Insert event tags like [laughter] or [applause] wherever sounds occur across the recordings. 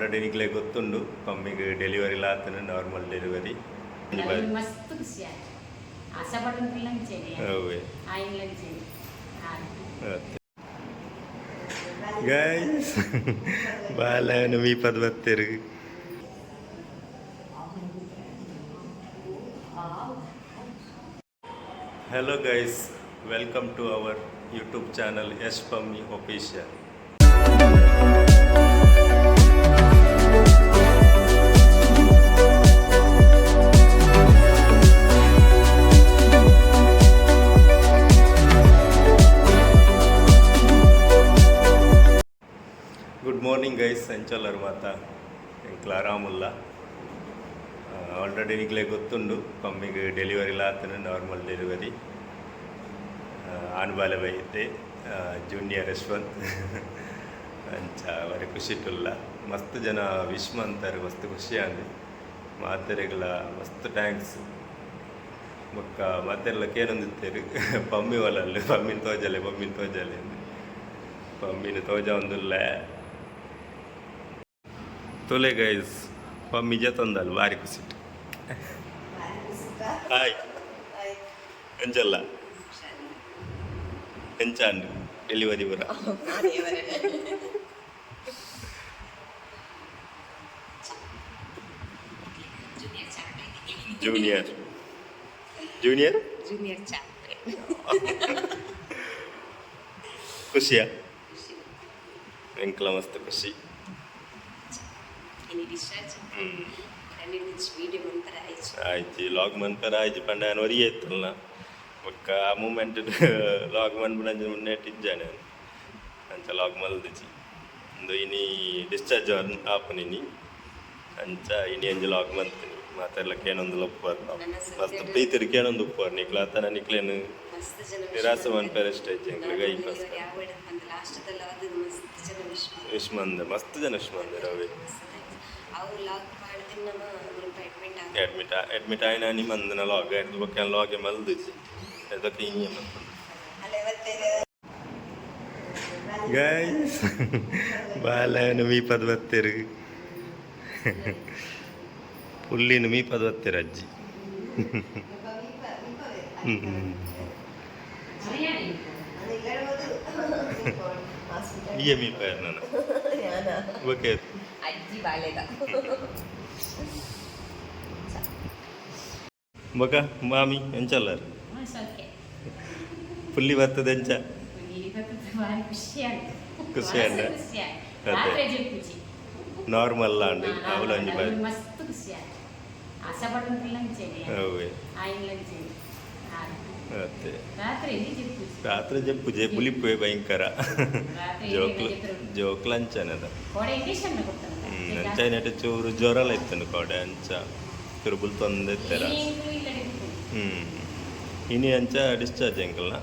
Already ನಿಗ್ಲೆ ಗೊತ್ತುಂಡು. ಪಮ್ಮಿಗೆ ಡೆಲಿವರಿ ಲಾತನ ನಾರ್ಮಲ್ ಡೆಲಿವರಿ ಮಸ್ತ್ ಖುಷಿ ಗೈಸ್ ಬಾಲನು ಮೀ ಪದ ಬತ್ತೇರು hello guys welcome to our YouTube channel S Pammi official already ಈಗಲೇ ಗೊತ್ತುಂಡು ಕಮ್ಮಿಗೆ ಡೆಲಿವರಿ ಲಾತನ ನಾರ್ಮಲ್ ಡೆಲಿವರಿ ಆನ್ಬಾಲೆ ಬೈತೆ ಜೂನಿಯರ್ ಯಶ್ವಂತ್ ಅಂಚ ಅವರ ಖುಷಿಟುಲ್ಲ ಮಸ್ತ್ ಜನ ವಿಶ್ ಅಂತಾರೆ ಮಸ್ತ್ ಖುಷಿ ಅಂದೆ ಮಾತೆರೆಗಳ ಮಸ್ತ್ ಟ್ಯಾಂಕ್ಸ್ ಬೊಕ್ಕ ಮಾತೆರ್ಲ ಕೇನೊಂದಿತ್ತೇರು [laughs] ಪಮ್ಮಿ ಒಲಲ್ಲು ಪಮ್ಮಿನ ತೋಜಲೆ ಪಮ್ಮಿನ ತೋಜಲೆ ಪಮ್ಮಿನ ತೋಜ ಒಂದುಲ್ಲ. ತೊಲೆ ಗೈಸ್ ಪಮ್ಮಿ ಜತೊಂದಲ್ಲ ಭಾರಿ ಖುಷಿಟ್ಟು ಹಾಯ್ ಎಂಚಲ್ಲ ಎಂಚಾಂಡು ಡೆಲಿವರಿ ಬರ ಜೂನಿಯರ್ ಜೂನಿಯರ್ ಜೂನಿಯರ್ ಚಾಪ್ರೆ ಖುಷಿಯಾ ಎಂಕ್ಲ ಮಸ್ತ್ ಖುಷಿ મીન્સ વિડીયો મન પર આવી છે આઈ લોગ મન ಆ ಮೂಮೆಂಟ್ ಲಾಗ್ ಮನ್ಪುನಂಚ ಮುನ್ನೆ ಟಿಜ್ಜಾನೆ ಅಂಚ ಲಾಗ್ ಮಲ್ದಿಜಿ ಇಂದು ಇನಿ ಡಿಸ್ಚಾರ್ಜ್ ಆಪನಿನಿ ಅಂಚ ಇನಿ ಅಂಜ ಲಾಗ್ ಮಲ್ತೀನಿ. ಮಾತೆಲ್ಲ ಕೇನೊಂದು ಲಪ್ಪರ್ ಮಸ್ತ್ ಪ್ರೀತಿರ್ ಕೇನೊಂದು ಉಪ್ಪರ್ ನಿಕ್ಲಾತನ ನಿಕ್ಲೇನು ನಿರಾಸ ಮನ್ಪೇರ್ ಇಷ್ಟ ಐತಿ ಎಂಕ್ಲಿಗೆ ಐ ಫಸ್ಟ್. ವಿಶ್ಮಂದ ಮಸ್ತ್ ಜನ ವಿಶ್ಮಂದ ರವಿ. ಅಡ್ಮಿಟ್ ಆಯ್ನ ನಿ ಮಂದನ ಲಾಗ್ ಎಡ್ದು ಬಕ್ಕ ಲಾಗೆ ಮಲ್ದಿಜಿ ಅದಕ್ಕೆ ಇನಿ ಮಂದು ಗೈಸ್ ಬಾಲನು ಮೀ ಪದ ಬತ್ತೇರು ಪುಲ್ಲಿನ ಮೀ ಪದ ಬತ್ತೇರು ಅಜ್ಜಿ ಹ್ಮ್. ಈ ಮೀ ಪೇರ್ ನಾನು ಓಕೆ ಅಜ್ಜಿ ಬಾಳೆಗ ಬಕ ಮಾಮಿ ಎಂಚಲ್ಲರು ಸೌಖ್ಯ ಪುಲ್ಲಿ ಬರ್ತದೆ ಎಂಚ ಇವತ್ತು ಭಾರಿ ಖುಷಿ ಆಯ್ತು ಖುಷಿ ಆಯ್ತಾ? ಖುಷಿ ಆಯ್ತು ಅದೇ. ರಾತ್ರಿ ಅಜ್ಜಿ ಖುಷಿ ನಾರ್ಮಲ್ ಅಂಡು ಅವಳು ಅಂಜಿ ಬಾಯ್ ನನಗೆ ಮತ್ತೆ ರಾತ್ರಿ ಜಪ್ಪು ಜೆ ಪುಲಿಪ್ಪೆ ಭಯಂಕರ. ಜೋಕ್ಲ ಜೋಕ್ಲ ಅಂಚನದ ಕೊಡ್ತಾನೆ ಅಂಚೈನಟ ಚೂರು ಜ್ವರಲ ಇತ್ತನು ಕೋಡೆ ಅಂಚ. ತಿರುಬುಲ್ ತೊಂದೆತ್ತರ ಹ್ಮ್. ಇನಿ ಅಂಚ ಡಿಸ್ಚಾರ್ಜ್ ಹೆಂಗಲ್ಲ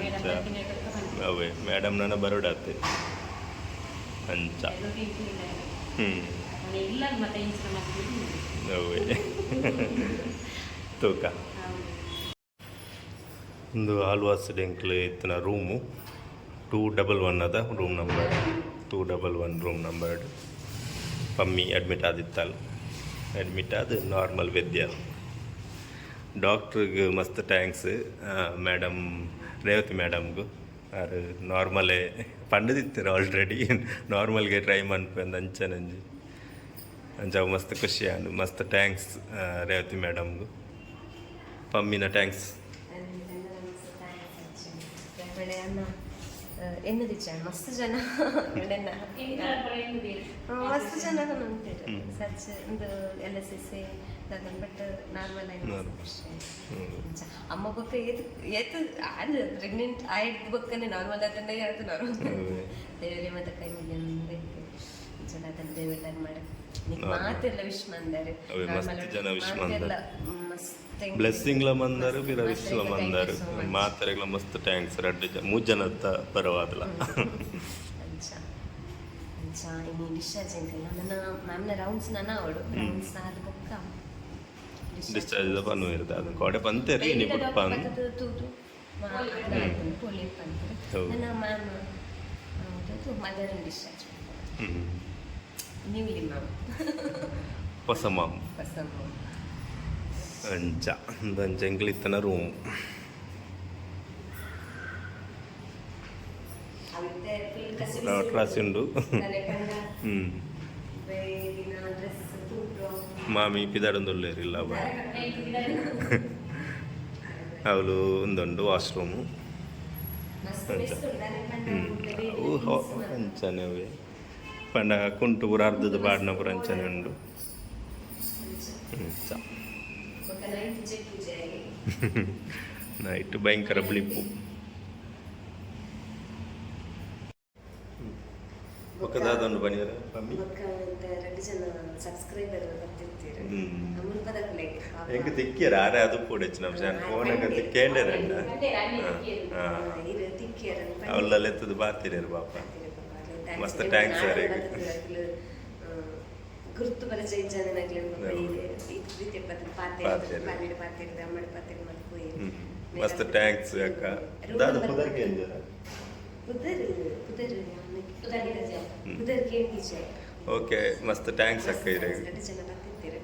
ಅಂಚ. ಅವೇ ಮೇಡಮ್ ನನ್ನ ಬರೋಡಾತೆ. ಅಂಚ. ಹ್ಮ್. ಅವೇ. ತೂಕ. ಒಂದು ಆಲ್ವಾಸ್ ಡೆಂಕ್ಲು ಇತ್ತಿನ ರೂಮು. ಟೂ ಡಬಲ್ ಒನ್ ಅದ, room number two double one, room number Pammi admit ಆದಿತ್ತಲ್ಲ. Admit ಆದ ನಾರ್ಮಲ್ ವೆದ್ಯ. ಡಾಕ್ಟ್ರಿಗೆ ಮಸ್ತ್ ಟ್ಯಾಂಕ್ಸ್ ಮೇಡಮ್ ರೇವತಿ ಮೇಡಮ್ಗೂ ಅದು ನಾರ್ಮಲೇ ಪಂಡದಿತ್ತೀರ ಆಲ್ರೆಡಿ ನಾರ್ಮಲ್ಗೆ ಟ್ರೈ ಮನ್ಪಂದು ಅಂಚನಂಜಿ ಅಂಚ ಅವು ಮಸ್ತ್ ಖುಷಿ ಅಂಡು ಮಸ್ತ್ ಟ್ಯಾಂಕ್ಸ್ ರೇವತಿ ಮೇಡಮ್ಗೂ ಪಮ್ಮಿನ ಟ್ಯಾಂಕ್ಸ್ ಎನ್ನದಿಚ್ಚಾണ് ಮಸ್ತ್ ಜನ ಇವ್ಳೆನ್ನ ಮಸ್ತ್ ಜನ ನಂಬ್ತಿದ್ರು. ಸಚ್ ಒಂದು ಎಲ್ ಎಸ್ ಎಸ್ ಅದನ್ನ ಬಿಟ್ಟು ನಾರ್ಮಲ್ ಆಗಿ ಅಮ್ಮ ಬಪ್ಪ ಏತ್ ಏತ್ ಆದ್ ಪ್ರೆಗ್ನೆಂಟ್ ಆಯ್ತು ಬಕ್ಕನೆ ನಾರ್ಮಲ್ ಆತಂಡೆ ಯಾರು ನಾರ್ಮಲ್. ದೇವರೇ ಮತ್ತೆ ಕೈ ಮೇಲೆ ಜನ ಅದನ್ನ ದೇವರ ಮಾಡಿ ನಿಕ್ ಮಾತೆಲ್ಲ ವಿಶ್ ಮಂದಾರೆ ನಾರ್ಮಲ್ ಮಸ್ತ್ ಜನ wish ಮಾತೆಲ್ಲ ಬ್ಲೆಸ್ಸಿಂಗ್ಲ ಮಂದಾರು ಬಿರ ವಿಶ್ಲ much. ಮಾತ್ರೆಗಳ ಮಸ್ತ್ ಟ್ಯಾಂಕ್ಸ್ ರಡ್ಡು ಜನ ಮೂರು ಜನದ ಪರವಾದಲ್ಲ ಅಂಚ ಇನ್ನು ಡಿಸ್ಚಾರ್ಜ್ ಅಂಕಲ್ಲ ನನ್ನ ಮ್ಯಾಮ್ನ ರೌಂಡ್ಸ್ ನನ್ನ ಅವಳು. ಹ್ಮ್. ರೌಂಡ್ಸ್ ಆದ ಬೊಕ್ಕ ಡಿಸ್ಚಾರ್ಜ್ ಪನ್ನು ಇರ್ತದೆ ಅದು ಕೋಡೆ ಪಂತೇರಿ ಪಂತರು. ನನ್ನ ಮ್ಯಾಮ್ ಮದರ್ ಡಿಸ್ಚಾರ್ಜ್ ಮ್ಯಾಮ್. ಹೊಸ ದಂಚ ಎಂಕ್ಲಿತ್ತನ ರೂಮ್ ಅವಿತ್ತೆ ಫುಲ್ ಕಸಿ ಟ್ರಾಸಿ ಉಂಡು ಹ್ಞೂ ಡ್ರೆಸ್ ತೂಟು ಮಾಮಿ ಪಿದಾಡೊಂದುಲ್ಲೇರಿಲ್ಲ ಬಾ ಅವಳು ಒಂದುಂಡು ವಾಶ್ರೂಮು ಮಸ್ತ್ ಅಂಚ. ಮೆಸ್ತ್ ಉಂಟು ಹ್ಞೂ నైట్ చెక్ చేయాలి ನೈಟ್ ಭಯಂಕರ ಬ್ಲಿಪ್ಪು ಒಕ್ಕದಾದೊಂದು ಬನಿಯರ ಮಮ್ಮಿ ఒక రెండు ಜನ ಸಬ್ಸ್ಕ್ರೈಬರ್ ಬರ್ತಿರ್ತೀರ ಹ್ಮ್. ಅಮೂಲ್ ಬದಕ್ಲೆ ಹೆಂಗ್ ತಿಕ್ಕಿಯರ ಆರೆ ಅದು ಕೂಡ ಹೆಚ್ಚಿನ ಅಂಶ ಫೋನಾಗ ತಿಕ್ಕೇಂಡೇರಂಡ ಇರು ತಿಕ್ಕಿಯರ ಅವಳೆಲ್ಲ ಎತ್ತದು ಬಾತಿರೇರು ಪಾಪ ಮಸ್ತ್ thanks sir ಈಗ. ಗುರುತು ಪರಿಚಯ ಜನಗಳು ಹೌದು. ರೀತಿ ಪಾತ್ರೆ ಪಾತೆರು. ಪಾತ್ರೆ ಬ್ರಾಹ್ಮಣ ಪಾತ್ರೆ ಹ್ಮ್. ಮಸ್ತ್ ಟ್ಯಾಂಕ್ಸ್ ಅಕ್ಕ ದಾದ ಪುದರ್ ಕೇಂದ್ರ ಪುದರ್ ಪುದರ್ ಪುದರ್ ಕೇಂದ್ರ ಪುದರ್ ಓಕೆ ಮಸ್ತ್ ಟ್ಯಾಂಕ್ಸ್ ಅಕ್ಕ ಎರಡು ಜನ ಬರ್ತಿರ್ತೀರ.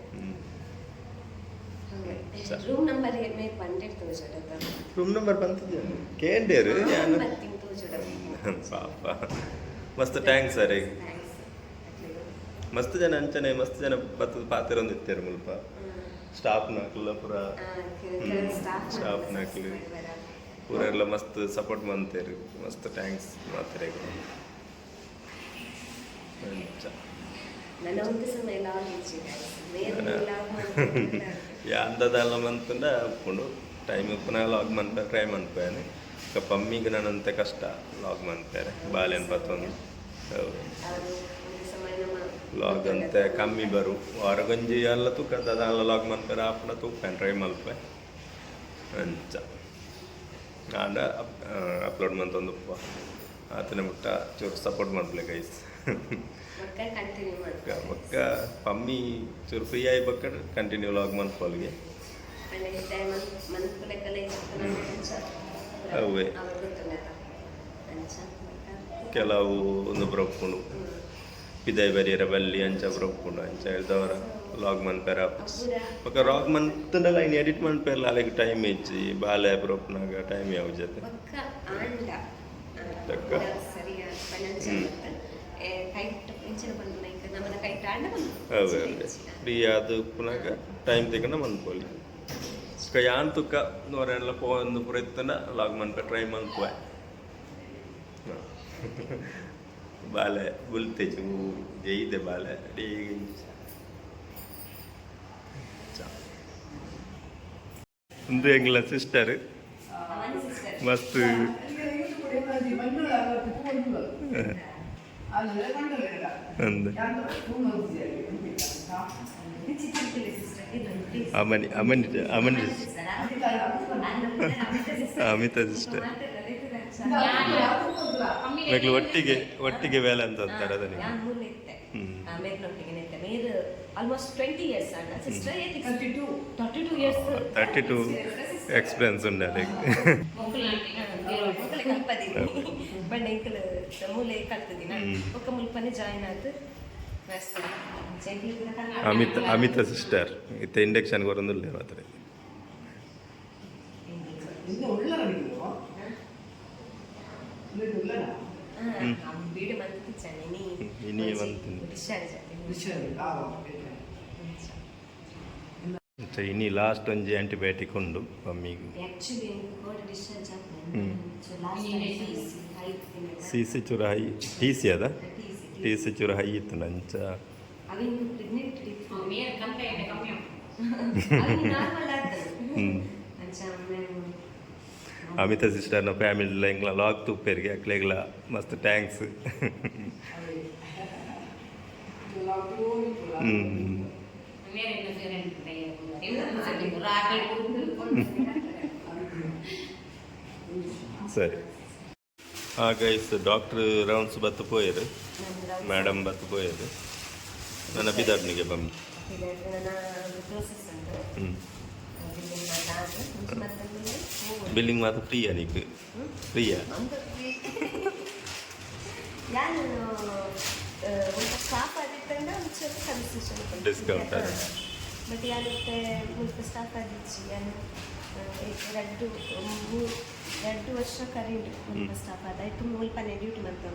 ರೂಮ್ ನಂಬರ್ ಮೇ ಪಂಡೆಡ್ ತೋಜಡ ರೂಮ್ ನಂಬರ್ ಬಂತದ್ದು ಕೇಂಡೇರು ಯಾನು ಪಾಪ. ಮಸ್ತ್ ಟ್ಯಾಂಕ್ಸ್ ಸರ್ ಈಗ. ಮಸ್ತ್ ಜನ ಅಂಚನೆ ಮಸ್ತ್ ಜನ ಬತ್ತದ ಪಾತಿರೊಂದು ಇತ್ತೇರು ಮುಲ್ಪ. ಸ್ಟಾಫ್ ನಾಕಲ್ಲ ಪುರ. ಸ್ಟಾಫ್ ನಾಕ್ಲು ಪೂರ ಎಲ್ಲ ಮಸ್ತ್ ಸಪೋರ್ಟ್ ಮಾಡ್ತೇರು ಮಸ್ತ್ ಟ್ಯಾಂಕ್ಸ್ ಮಾಡ್ತಾರೆ ಒಂದು ಯಾಂದದಲ್ಲ [laughs] ಮಂತುಂಡ ಅಪ್ಪುಂಡು ಟೈಮ್ ಪುನಃ ಲಾಗ್ ಮಂತ ಟ್ರೈ ಈಗ ಪಮ್ಮಿಗೆ ನನ್ನಂತೆ ಕಷ್ಟ ಲಾಗ್ ಮಾಡ್ತಾರೆ ಬಾಲೆನ್ ಬತ್ತೊಂದು. ಹೌದು ಅವರು ಒಂದು ಸಮಯ ನಮ್ಮ ಲಾಗ್ ಅಂತೆ ಕಮ್ಮಿ ಬರು. ಹೊರಗಂಜಿ ಎಲ್ಲ ತೂಕ ಅದಲ್ಲ ಲಾಗ್ ಮನ್ಪೇರೆ ಆಪಣ ತೂಕ ಟ್ರೈ ಮಲ್ಪೆ. ಅಂಚ. ಆಂಡ ಅಪ್ಲೋಡ್ ಮಂತೊಂದು ಆತನ ಮುಟ್ಟ ಚೂರು ಸಪೋರ್ಟ್ ಮಾಡ್ಲೆ ಗೈಸ್ ಬಕ್ಕ ಪಮ್ಮಿ ಚೂರು ಫ್ರೀ ಆಗಿ ಬಕ್ಕ ಕಂಟಿನ್ಯೂ ಲಾಗ್ ಮನ್ಪೋಲ್ಗೆ ಅವೇ. ಕೆಲವು ಒಂದು ಪಿದೈ ಬರಿ ರಬಲ್ಲಿ ಅಂಚ ಬ್ರೋಕೊಂಡು ಅಂಚ ಹೇಳ್ದವರ ಲಾಗ್ ಮಂತ್ ಪೇರ್ ಲಾಗ್ ಬಕ ರಾಗ್ ಮಂತ್ ಎಡಿಟ್ ಮನ್ ಪೇರ್ ಟೈಮ್ ಇಚ್ಚಿ ಬಾಲೆ ಬ್ರೋಪ್ನಾಗ ಟೈಮ್ ಯಾವ ಜೊತೆ? ಫ್ರೀ ಆದ ಪುನಾಗ ಟೈಮ್ ತೆಗೆನ ಮನ್ಕೋಲಿ ಯಾನ್ ತುಕ್ಕ ನೋರೆಲ್ಲ ಪೋ ಪುರ ಇತ್ತನ ಲಾಗ್ ಮಂತ್ ಟ್ರೈ ಅವನ ಸಿಸ್ಟರ್ ಮಸ್ತ್ ಅಂದ ಚಿಕ್ಕ ಸಿಸ್ಟರ್ ಇದು please. ಅಮನಿ ಅಮನಿ ಅಮನಿ ಸಿಸ್ಟರ್ ಅಮಿತಾ ಸಿಸ್ಟರ್ ಮೇಗ್ಲು ಒಟ್ಟಿಗೆ ಒಟ್ಟಿಗೆ ವೇಲೆ ಅಂತ ಅಂತಾರೆ ಅದನ್ನ. ನಾನು ಮೂರು ನಿತ್ತೆ ಒಟ್ಟಿಗೆ ನೆತ್ತೆ ಮೇರ್ ಆಲ್ಮೋಸ್ಟ್ ಟ್ವೆಂಟಿ ಇಯರ್ಸ್ ಅಣ್ಣ sister thirty two thirty two years thirty two experience ಉಂಟು ಅದಕ್ಕೆ ಕಲ್ಪದಿನಿ ಬಣ್ಣ ಇಂಕಲ್ ಮೂಲೆ ಕಲ್ತಿದ್ದೀನಿ? ಒಕ್ಕ ಮುಲ್ಪನೆ ಜಾಯಿನ್ ಆಯ್ತು. ಅಮಿತ್ ಅಮಿತ ಸಿಸ್ಟರ್ ಇತ್ತೆ ಇಂಡಕ್ಷನ್ಗೆ ಬರೋದಿಲ್ಲ ಮಾತ್ರ. వీడు మంత్కి ఇచ్చాను ఇని మంత్ ఇని ಲಾಸ್ಟ್ ಒಂಜಿ ಆಂಟಿಬಯೋಟಿಕ್ ಉಂಡು ಮಮ್ಮಿಗೆ ಸಿ ಸಿ ಚೂರ ಹೈ ಟಿ ಸಿ ಅದ ಟಿ ಸಿ ಚೂರ ಹೈ ಇತ್ತು ನಂಚ ಹ್ಞೂ ಅಮಿತಾ ಸಿಸ್ಟರ್ನ ಫ್ಯಾಮಿಲಿ ಎಂಗ್ಲ ಲಾಗ್ ತುಪ್ಪೇರಿಗೆ ಅಕ್ಲೆಗ್ಲ ಮಸ್ತ್ ಟ್ಯಾಂಕ್ಸ್ ಹ್ಞೂ ಮೇರ್ ಇನ್ನು ಸೇರೆ ಇಲ್ಲ ರಾಕಲ್ ಸರಿ ಆಗ ಇಸ್ ಡಾಕ್ಟ್ರ್ ರೌಂಡ್ಸ್ ಬತ್ತು ಪೋಯರು ಮೇಡಮ್ ಬತ್ತು ಪೋಯರು ನನ್ನ ಬಿದಾಡ್ನಿಗೆ ಬಮ್ಮಿ ನನ್ನ ಪ್ರೋಸೆಸ್ ಉಂಟು ಹ್ಞೂ ಒಂದು ಸ್ಟಾಫ್ ಆಗಿತ್ತಂದ್ರೆ ಸೆಷನ್ Discount ಅಲ್ಲ? ಬಟ್ ಯಾನತ್ತೆ ಮುಲ್ಪ ಸ್ಟಾಕ್ ಆಗಿಚ್ಚಿ ಯಾನು ಎರಡು ಮೂ- ಎರಡು ವರ್ಷ ಕರೆಂಟ್ ಮುಲ್ಪ ಸ್ಟಾಕ್ ಆದಾಯ್ತು ಮುಲ್ಪನೆ ಡ್ಯೂಟಿ ಮಾಡ್ತಾ.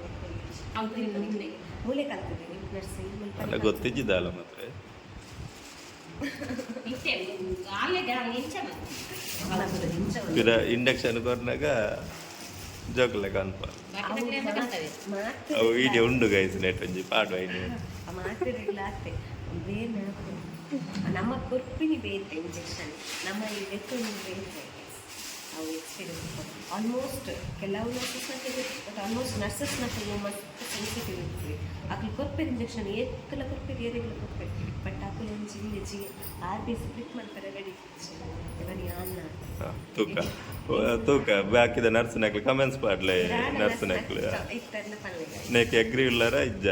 ಮೂಲೆ ಕಲ್ತಿದ್ದೀನಿ ನರ್ಸಿಂಗ್ ಮುಲ್ಪ ಗೊತ್ತಿದ್ದಲ್ಲ ಮಾತ್ರ ಇತ್ತೆ ಆಲೆಗ ಇಂಚ ಪಿರ ಇಂಡಕ್ಷನ್ ಕೊರ್ನಾಗ ಜೋಕ್ಲೆ ಕನ್ಪ ಬಾಕಿ ಅಂತ ಕಲ್ತವೆ ಅವು ವಿಡಿಯೋ ಉಂಡು ಗೈಸ್ ನೆಟ್ ಒಂಜಿ ಪಾಡು ಐನು ಮಾತಿರಲಿಲ್ಲ ಅತ್ತೆ ಬೇರೆ ನಮ್ಮ ಕೊರ್ಪಿನಿ ಬೇತೆ ಇಂಜೆಕ್ಷನ್ ನಮ್ಮ ಈ ವೆಕ್ಕೊಂಡು ಬೇತೆ ಅವು ಎಕ್ಸ್ಪೀರಿಯನ್ಸ್ ಆಲ್ಮೋಸ್ಟ್ ಕೆಲವು ನರ್ಸಸ್ ಬಟ್ ಆಲ್ಮೋಸ್ಟ್ ನರ್ಸಸ್ ಕೆಲವು ಮಸ್ತ್ ಸೆನ್ಸಿಟಿವ್ ಇರ್ತೀವಿ ಆಕಲು ಕೊರ್ಪೆ ಇಂಜೆಕ್ಷನ್ ಏತ್ತಲ ಕೊರ್ಪೆ ಏರಿಗಳ ಕೊರ್ಪೆ ಬಟ್ ಅಕ್ಲು ಒಂಜಿ ಆರ್ ಬಿ ಸ್ಪ್ಲಿಟ್ ಮಾಡ್ತಾರೆ ರೆಡಿ ಇವನಿ ಅನ್ನ ತೂಕ. ತೂಕ. ಬಾಕಿದ ನರ್ಸ್ ನಕ್ಲಿ ಕಮೆಂಟ್ಸ್ ಪಾಡ್ಲೆ ನರ್ಸ್ ನಕ್ಲಿ ನೆಕ್ ಎಗ್ರಿ ಇಲ್ಲರ ಇಜ್ಜ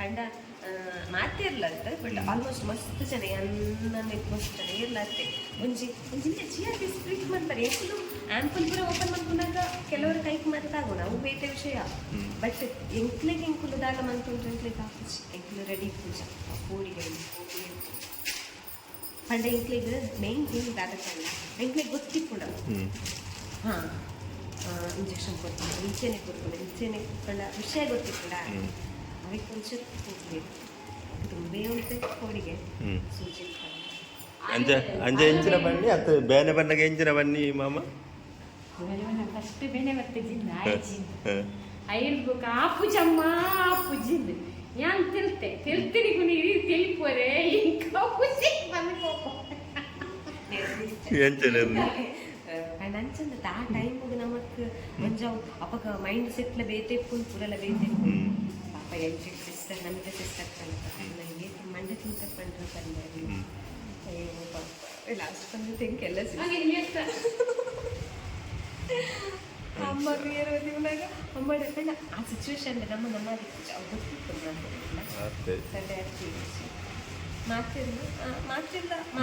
ಪಂಡ ಮಾತಿರ್ಲತ್ತ ಬಟ್ ಆಲ್ಮೋಸ್ಟ್ ಮಸ್ತ್ ಜನ ಅನ್ನ ಮಸ್ತ್ ಜನ ಇರ್ಲತ್ತೆ ಒಂಜಿ ಒಂಜಿ ಜಿಆರ್ ಪಿ ಸ್ಪ್ಲಿಟ್ ಮಾಡ್ತಾರೆ ಎಷ್ಟು ಆಂಪಲ್ ಪೂರ ಓಪನ್ ಮಾಡ್ಕೊಂಡಾಗ ಕೆಲವರು ಕೈಗೆ ಮಾತಾಗೋ ನಾವು ಬೇತೆ ವಿಷಯ. ಬಟ್ ಎಂಕ್ಲೆಗೆ ಎಂಕುಲು ದಾಲ ಮಂತುಂಟು ಎಂಕ್ಲೆಗೆ ಹಾಕಿಸಿ ಎಂಕ್ಲು ರೆಡಿ ಪೂಜಾ ಪೂಡಿಗೆ ಪಂಡ ಎಂಕ್ಲೆಗೆ ಮೇನ್ ಥಿಂಗ್ ದಾದಕ್ಕಲ್ಲ ಎಂಕ್ಲೆಗೆ ಗೊತ್ತಿಪ್ಪುಡ ಹಾಂ. ಇಂಜೆಕ್ಷನ್ ಕೊಡ್ತಾರೆ ಈಚೆನೆ ಕೊಡ್ತಾರೆ ಈಚೆನೆ ಪಂಡ ವಿಷಯ ಗೊತ್ತಿಪ್ಪುಡ. ಅದಕ್ಕೆ ಒಂಚೂರು ಹೋಗ್ಬೇಕು ಅಂಜ ಅಂಜ ಎಂಚಿನ ಬನ್ನಿ ಅತ್ತ ಬೇನೆ ಬಣ್ಣಗೆ ಎಂಚಿನ ಬನ್ನಿ ಮಾಮ? ಫಸ್ಟ್ ಬೇನೆ ಹ. ಐದು ಆಪುಜಮ್ಮ ಆಪುಜಿಂದು ಯಾನ್ ತಿಳ್ತೆ? ತಿಳ್ತೀನಿ ಕುನೀರಿ ತಿಳಿಪೋರೆ ಇಂಕ ಖುಷಿ ಬಂದು ಎಂಚಿನ ನಂಚಂದ ಆ ಟೈಮ್ ನಮಕ್ ಮಂಜಾವ್ ಅಪಗ ಮೈಂಡ್ ಸೆಟ್ಲ ಬೇತೆ ಪುಲ್ ಪುರಲ ಬೇತೆ ಪಾಪ ಎಂಚಿ ಸಿಸ್ಟರ್ ನಮಗೆ ಸಿಸ್ಟರ್ ನನಗೆ ಮಂಡ ಚಿಂತ ಪಂಡ್ರ ಕಲ್ಯಾರಿ ಹ್ಮ್. ಅಯ್ಯೋ ಪಾಪ ಲಾಸ್ಟ್ ಬಂದು ತಿಂಕ್ ಎಲ್ಲ ಅಮ್ಮ ಬೇರೆ ಇವನಾಗ ಅಮ್ಮ ಡೆಪೆಂಡ್ ಆ ಸಿಚುವೇಶನ್ ನಮ್ಮ ನಮ್ಮ ಗೊತ್ತಿತ್ತು ಸಂಡೆ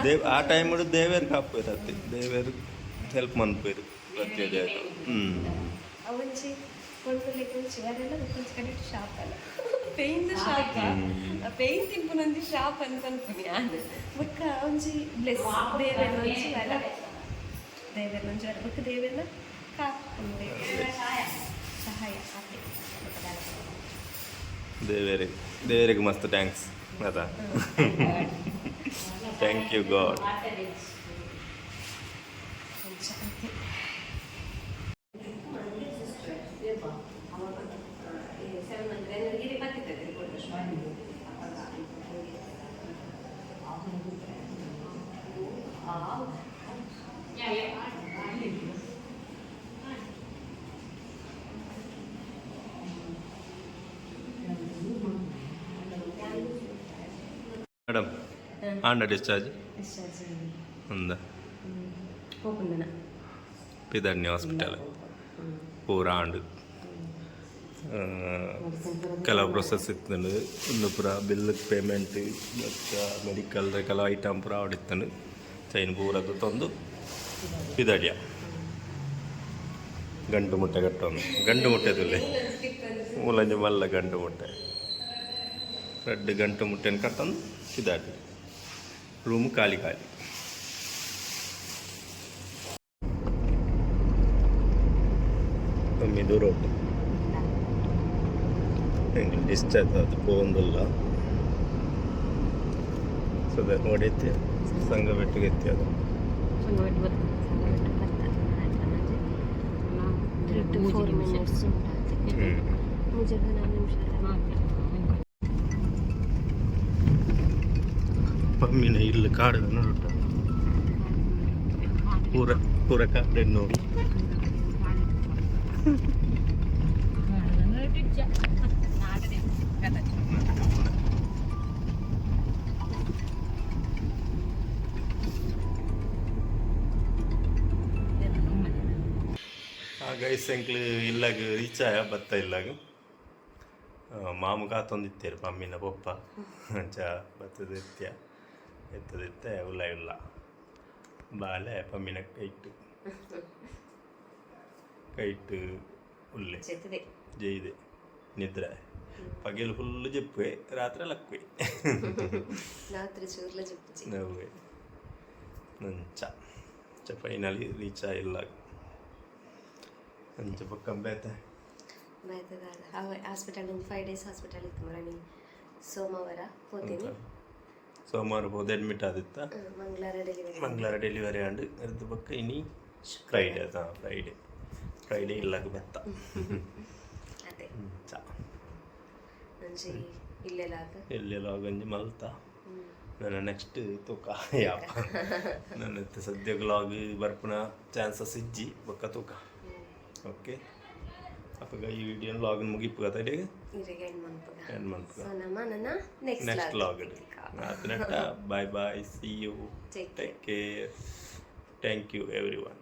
ದೇವ್ ಆ ಟೈಮ್ ದೇವೇರ್ ದೇವೇರ್ ಹೆಲ್ಪ್ ಮನ್ಪೇರು ಪ್ರತಿಯೊಂದು ಕೊಂಚ ಕಡೆ ಶಾಪ್ ಅಲ್ಲ. ಪೇಯಿಂಟ್ ಶಾಪ್ ಪೇಯಿಂಟ್ ತಿಂಪುನೊಂದು ಶಾಪ್ ಅನ್ಕೊಂಡು ನಾನು. ಬೊಕ್ಕ ಒಂಜಿ ಬ್ಲೆಸ್ ದೇವೆಲ್ಲ ಒಂಜಿ ಅಲ್ಲ. ದೇವೆಲ್ಲ ಒಂಜಿ ಅಲ್ಲ ಬೊಕ್ಕ ದೇವೆಲ್ಲ ಕಾಪುಂಡೆ ಸಹಾಯ ಆತೆ ದೇವೇರಿಗೆ ಮಸ್ತ್ ಥ್ಯಾಂಕ್ಸ್ ಅದಾ ಥ್ಯಾಂಕ್ ಯು ಗಾಡ್ ಕೊಂಚ ಆತೆ మేడం ఆండ డిశ్చార్జ్ ಡಿಸ್ಚಾರ್ಜ್ ఉందా ಹೋಗುಂದನ ಪಿದರ್ನಿ ಹಾಸ್ಪಿಟಲ್ ಪೂರ ಆಂಡ್ ಕೆಲವು ಪ್ರೊಸೆಸ್ ಇತ್ತಂಡು ಒಂದು ಪೂರ ಬಿಲ್ ಪೇಮೆಂಟ್ ಮತ್ತು ಮೆಡಿಕಲ್ ಕೆಲವು ಐಟಮ್ ಪೂರ ಆಡಿತ್ತಂಡು ಚೈನ್ ಪೂರದ್ದು ತಂದು ಪಿದಡ್ಯ ಗಂಟು ಮುಟ್ಟೆ ಕಟ್ಟೋನು ಗಂಟು ಮುಟ್ಟೆದಿಲ್ಲ ಮೂಲಂಜಿ ಮಲ್ಲ ಗಂಟು ಮುಟ್ಟೆ ರೆಡ್ ಗಂಟು ಮುಟ್ಟೆನ ಕಟ್ಟೊಂದು ಪಿದಾಡಿ ರೂಮ್ ಖಾಲಿ ಖಾಲಿ. ಕಮ್ಮಿ ದೂರ ಉಂಟು ಹೆಂಗೆ ಡಿಸ್ಚಾರ್ಜ್ ಅದು. ಪೋಂದಿಲ್ಲ ಸದ ಹೊಡೆತ್ತೆ ಸಂಘ ಬೆಟ್ಟಿಗೆ ಐತಿ ಅದು ಫೋರ್ ಮಿನಿಟ್ಸ್ ಹ್ಞೂ ಮುಜೆ ನಾಲ್ಕು ನಿಮಿಷ ಪಮ್ಮಿನ ಇಲ್ಲಿ ಕಾಡು ನೋಡುತ್ತ ಪೂರ ಪೂರ ಕಾಡು ನೋಡಿ ಗೈಸ್ ಇಲ್ಲಾಗ ರೀಚ್ ಆಯ? ಬತ್ತ ಇಲ್ಲಾಗ? ಮಾಮು ಕಾತೊಂದಿತ್ತೇರು ಪಮ್ಮಿನ ಪೊಪ್ಪ. ಅಂಚ ಬತ್ತದ ಎತ್ಯ ಎತ್ತದಿತ್ತೆ ಉಲ್ಲ ಇಲ್ಲ ಬಾಲೆ ಪಮ್ಮಿನ ಕೈಟ್ ಕೈಟ್ ಉಲ್ಲೆ ಚೆತ್ತದೆ ಜೈದೆ నిద్ర పగలు ఫుల్ చెప్పే రాత్రి లక్కువే ನಾವು ತ್ರಿಚೂರ್ಲ ಜುಪ್ಪಿಜಿ ನವ್ವೆ ನಂಚ ಚ ಫೈನಲಿ ರೀಚ್ ಆಗಿಲ್ಲ ನಂಚ ಪಕ್ಕ ಬೇತ ಬೈತದಾದ ಅವ ಹಾಸ್ಪಿಟಲ್ ಒಂದು ಫೈವ್ ಡೇಸ್ ಹಾಸ್ಪಿಟಲ್ ಇತ್ತು ಮರಣಿ ಸೋಮವಾರ ಹೋತೀನಿ അഡ്മിറ്റ് ಹೋದ ಅಡ್ಮಿಟ್ ಆದಿತ್ತ? ಹ್ಮ್, ಮಂಗಳವಾರ ಡೆಲಿವರಿ ಮಂಗಳವಾರ ಡೆಲಿವರಿ ಆಂಡ್ ಅದ್ರ ഫ്രൈഡേ ಇನಿ ಫ್ರೈಡೆ ಅದ ಫ್ರೈಡೆ ಫ್ರೈಡೆ ಇಲ್ಲಾಗ ಬೆತ್ತ ಅದೇ. ಮಲ್ತಾ. ಹ್ಮ್. ನನ್ನ ನೆಕ್ಸ್ಟ್ ತೂಕ. ಯಾಪ ನನ್ನ ಸದ್ಯ ಲಾಗ್ ಬರ್ಪುನ ಚಾನ್ಸಸ್ ಇಜ್ಜಿ ಬೊಕ್ಕ ತೂಕ. ಓಕೆ ಅಪ್ಪಗ ಈ ವಿಡಿಯೋ ಲಾಗ್ ಮುಗಿಪು ಕತೆ ಇರಿಗೆ ಹೆಣ್ಣು ಮನ್ಪಗ ಏನು ಮಂತ್ ಸೊ ನಮ್ಮ ನನ್ನ next next log ಆತನಟ್ಟ bye bye see you Take take care thank you everyone